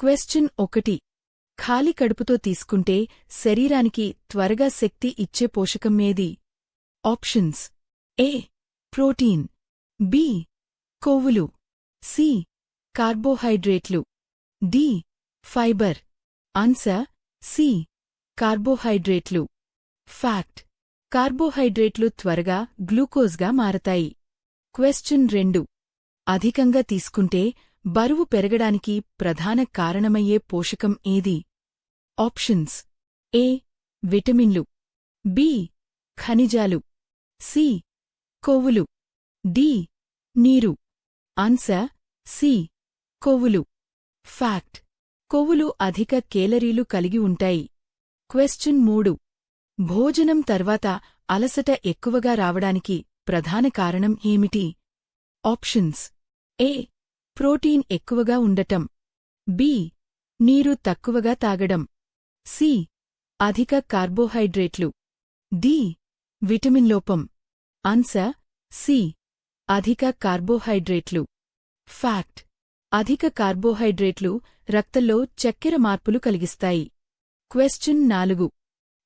Question ఒకటి. ఖాళీ కడుపుతో తీసుకుంటే శరీరానికి త్వరగా శక్తి ఇచ్చే పోషకం ఏది? ఆప్షన్స్. ఏ. ప్రోటీన్. బి. కొవ్వులు. సి. కార్బోహైడ్రేట్లు. డి. ఫైబర్. ఆన్సర్. సి. కార్బోహైడ్రేట్లు. ఫ్యాక్ట్. కార్బోహైడ్రేట్లు త్వరగా గ్లూకోజ్గా మారతాయి. క్వశ్చన్ రెండు. అధికంగా తీసుకుంటే బరువు పెరగడానికి ప్రధాన కారణమయ్యే పోషకం ఏది? ఆప్షన్స్. ఏ. విటమిన్లు. బి. ఖనిజాలు. సి. కొవ్వులు. డి. నీరు. ఆన్సర్. సి. కొవ్వులు. ఫ్యాక్ట్. కొవ్వులు అధిక కేలరీలు కలిగి ఉంటాయి. క్వశ్చన్ మూడు. భోజనం తర్వాత అలసట ఎక్కువగా రావడానికి ప్రధాన కారణం ఏమిటి? ఆప్షన్స్. ఏ. ప్రోటీన్ ఎక్కువగా ఉండటం. బి. నీరు తక్కువగా తాగడం. సి. అధిక కార్బోహైడ్రేట్లు. డి. విటమిన్ లోపం. ఆన్సర్. సి. అధిక కార్బోహైడ్రేట్లు. ఫ్యాక్ట్. అధిక కార్బోహైడ్రేట్లు రక్తంలో చక్కెర మార్పులు కలిగిస్తాయి. క్వశ్చన్ నాలుగు.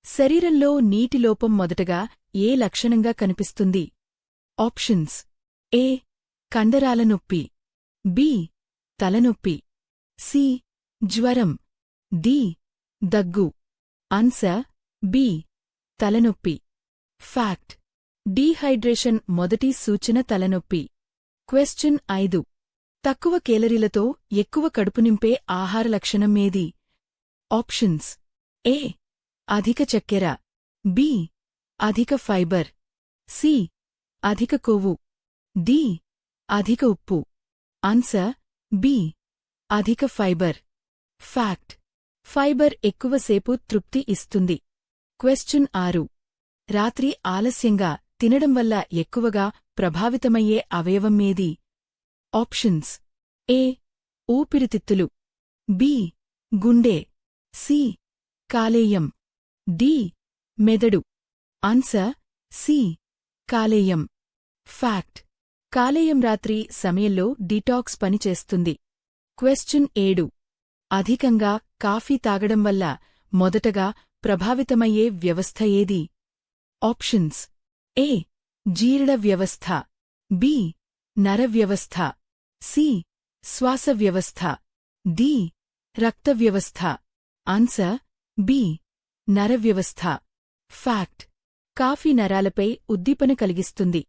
శరీరంలో నీటి లోపం మొదటగా ఏ లక్షణంగా కనిపిస్తుంది? ఆప్షన్స్. ఏ. కండరాల నొప్పి. బి తలనొప్పి. సి జ్వరం. డి దగ్గు. ఆన్సర్ బి తలనొప్పి. ఫ్యాక్ట్ డీహైడ్రేషన్ మొదటి సూచన తలనొప్పి. క్వశ్చన్ ఐదు. తక్కువ కేలరీలతో ఎక్కువ కడుపు నింపే ఆహార లక్షణం ఏది? ఆప్షన్స్ ఏ అధిక చక్కెర. బి అధిక ఫైబర్. సి అధిక కొవ్వు. డి అధిక ఉప్పు. ఆన్సర్ బి అధిక ఫైబర్. ఫ్యాక్ట్ ఫైబర్ ఎక్కువసేపు తృప్తి ఇస్తుంది. క్వశ్చన్ ఆరు. రాత్రి ఆలస్యంగా తినడం వల్ల ఎక్కువగా ప్రభావితమయ్యే అవయవం ఏది? ఆప్షన్స్ ఏ ఊపిరితిత్తులు. బి గుండె. సి కాలేయం. డి మెదడు. ఆన్సర్ సి కాలేయం. ఫ్యాక్ట్ కాలేయం రాత్రి సమయంలో డీటాక్స్ పనిచేస్తుంది. క్వశ్చన్ ఏడు. అధికంగా కాఫీ తాగడం వల్ల మొదటగా ప్రభావితమయ్యే వ్యవస్థ ఏది? ఆప్షన్స్. ఏ. జీర్ణ వ్యవస్థ. బి. నర వ్యవస్థ. సి. శ్వాస వ్యవస్థ. డి. రక్త వ్యవస్థ. ఆన్సర్. బి. నర వ్యవస్థ. ఫ్యాక్ట్. కాఫీ నరాలపై ఉద్దీపన కలిగిస్తుంది.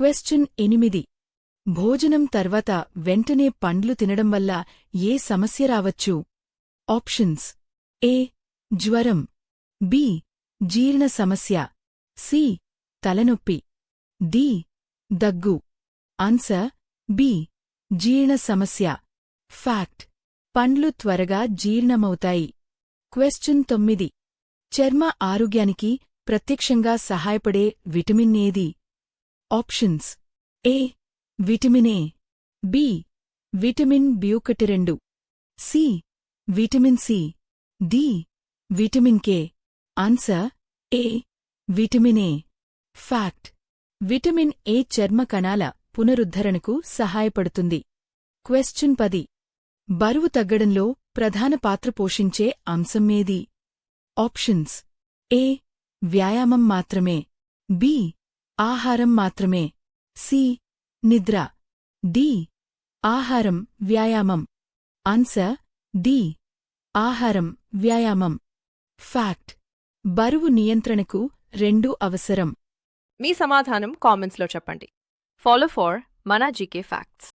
క్వశ్చన్ ఎనిమిది. భోజనం తర్వాత వెంటనే పండ్లు తినడం వల్ల ఏ సమస్య రావచ్చు? ఆప్షన్స్. ఏ. జ్వరం. బి. జీర్ణ సమస్య. సి. తలనొప్పి. డి. దగ్గు. ఆన్సర్. బి. జీర్ణ సమస్య. ఫ్యాక్ట్. పండ్లు త్వరగా జీర్ణమవుతాయి. క్వశ్చన్ తొమ్మిది. చర్మ ఆరోగ్యానికి ప్రత్యక్షంగా సహాయపడే విటమిన్ ఏది? Options. A vitamin A. B vitamin B ఒకటి రెండు. C vitamin C. D vitamin K. Answer A vitamin A. Fact. Vitamin A చర్మ కణాల పునరుద్ధరణకు సహాయపడుతుంది. క్వశ్చన్ పది. బరువు తగ్గడంలో ప్రధాన పాత్ర పోషించే అంశం ఏది? ఆప్షన్స్. ఏ వ్యాయామం మాత్రమే. బి ఆహారం మాత్రమే. సి. నిద్ర. డి. ఆహారం వ్యాయామం. ఆన్సర్. డి. ఆహారం వ్యాయామం. ఫ్యాక్ట్. బరువు నియంత్రణకు రెండూ అవసరం. మీ సమాధానం కామెంట్స్లో చెప్పండి. ఫాలో ఫార్ మన జీకే ఫ్యాక్ట్స్.